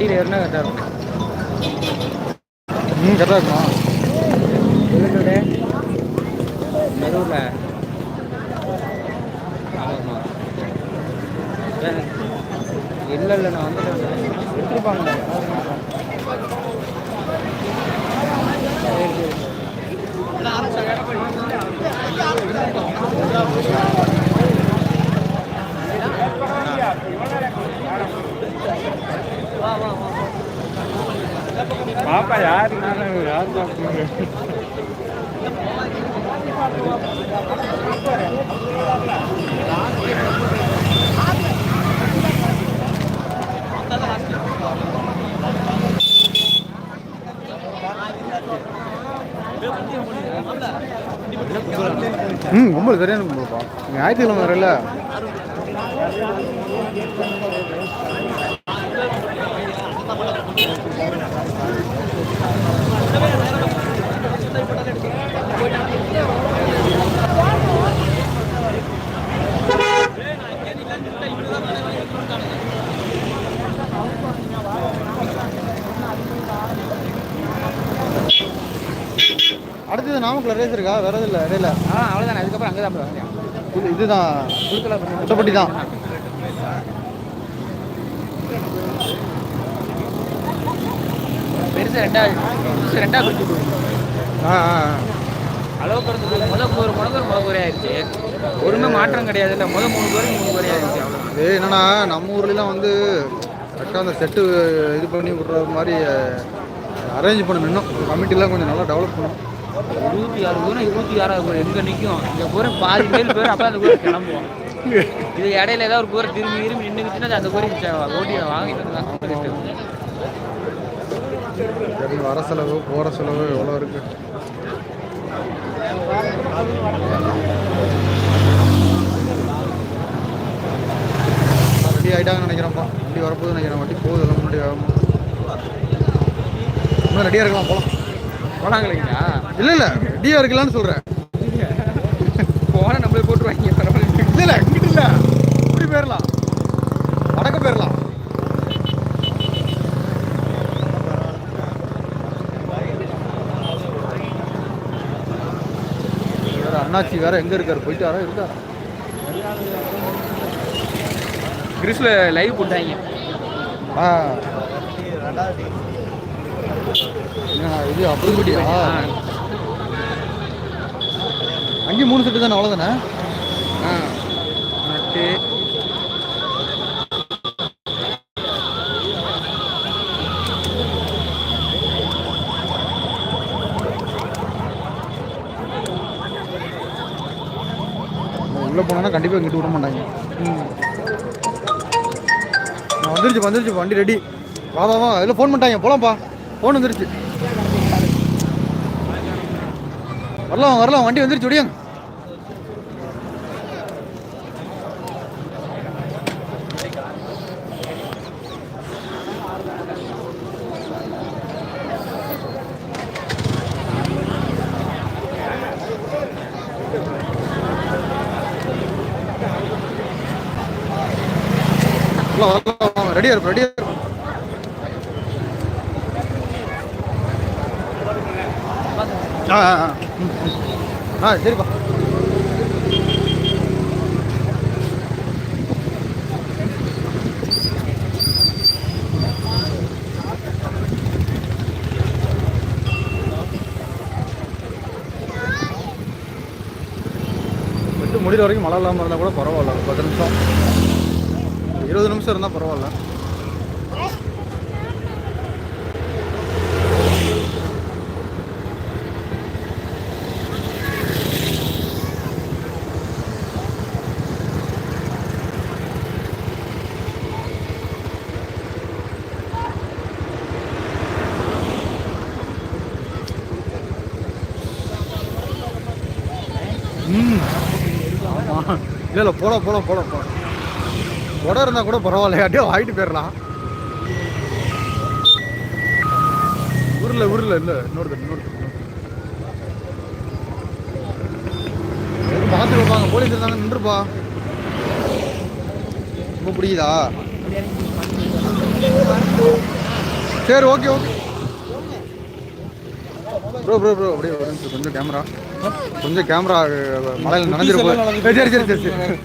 வண்டியில் ஏறினா கரெக்டாக இருக்கும். ம் கரெக்டாக இருக்குமா. எதுக்கு மெரூரில் ஆமாம்மா. இல்லை இல்லை நான் வந்துட்டேன். எடுத்துருப்பாங்க பாப்பா யாரு யார் பாப்பா ம் கும்பல் சரியான கும்பல்ப்பா ஞாயிற்றுக்கிழமை வரல? அடுத்தது நாமக்கல் ரேஸ் இருக்கா? வேற எதுவும் இல்லை இடையில. ஆ அவ்வளோதானே அதுக்கப்புறம் அங்கே தான் இது இதுதான். முட்டப்பட்டி தான் பெருசு ரெண்டா பெருசு ரெண்டா பிரிச்சு போகுது ஆ ஆ. அளவு குறைஞ்சது முத ஒரு முடக்கு முத குறையா ஆயிடுச்சு. ஒருமே மாற்றம் கிடையாது இல்லை முத மூணு பேருக்கு மூணு குறையா ஆயிடுச்சு அவ்வளோதான் இது என்னன்னா நம்ம ஊர்லலாம் வந்து கரெக்டாக அந்த செட்டு இது பண்ணி விட்ற மாதிரி அரேஞ்ச் பண்ணணும் இன்னும் கமிட்டிலாம் கொஞ்சம் நல்லா டெவலப் பண்ணணும். இருபத்தி ஆறு தூரம் இருபத்தி ஆறாவது பேர் எங்கே நிற்கும் இந்த பூரம் பாதி பேர் பேர் அப்போ அந்த ஊருக்கு கிளம்புவோம். இது இடையில ஏதாவது ஒரு கூரை திரும்பி திரும்பி நின்றுச்சுன்னா அந்த கூரை ஓட்டி வாங்கிட்டு இருந்தாங்க சரி வர செலவு போகிற செலவு எவ்வளோ இருக்கு? வண்டி ஆகிட்டாங்கன்னு நினைக்கிறேன்ப்பா. வண்டி வரப்போகுது நினைக்கிறேன். வண்டி போகுது எல்லாம் முன்னாடி வேகமாக இன்னும் ரெடியாக இருக்கலாம் போகலாம் போனாங்களா இல்லை இல்லை ரெடியாக இருக்கலாம்னு சொல்கிறேன் போன நம்மளே போட்டுருவாங்க பரவாயில்ல இல்லை இல்லை இங்கிட்டு இல்லை இப்படி போயிடலாம் வடக்க போயிடலாம் வேற அண்ணாச்சி வேற எங்க இருக்காரு? போயிட்டாரா இருக்காரா கிறிஸ்ல லைவ் போட்டாங்க ஆ. இது அப்படி குட்டியா அங்கேயும் மூணு செட்டு தானே அவ்வளோதானே ஆ. உள்ளே போனோன்னா கண்டிப்பாக இங்கிட்டு விட மாட்டாங்க. ம். நான் வந்துருச்சு வந்துருச்சு வண்டி ரெடி வா வா வா. அதில் ஃபோன் பண்ணிட்டாங்க. போகலாம்ப்பா ஃபோன் வந்துருச்சு. வரலாம் வரலாம். வண்டி வந்துருச்சு ஒடியாங்க ரெடியாக இருக்கும் ரெடியாக இருக்கும் ஆ ஆ ஆ ஆ சரிப்பா முடிகிற வரைக்கும் மழை இல்லாமல் இருந்தால் கூட பரவாயில்ல. பத்து நிமிஷம். இருபது நிமிஷம் இருந்தால் பரவாயில்ல. ம். ஆமாம் இல்லை இல்லை போட போட போட போட. குடம் இருந்தால் கூட பரவாயில்ல யார்ட்டையோ வாங்கிட்டு போயிடலாம். ஊரில் ஊரில் இல்லை இன்னொருத்தர் இன்னொருத்தர் பார்த்து வைப்பாங்க? போலீஸ் இருந்தாங்க நின்றுப்பா. ரொம்ப பிடிக்குதா? சரி okay okay bro bro bro அப்படியே கொஞ்சம் கேமரா கொஞ்சம் கேமரா மழையில் நனைஞ்சிருப்போம் சரி சரி சரி சரி.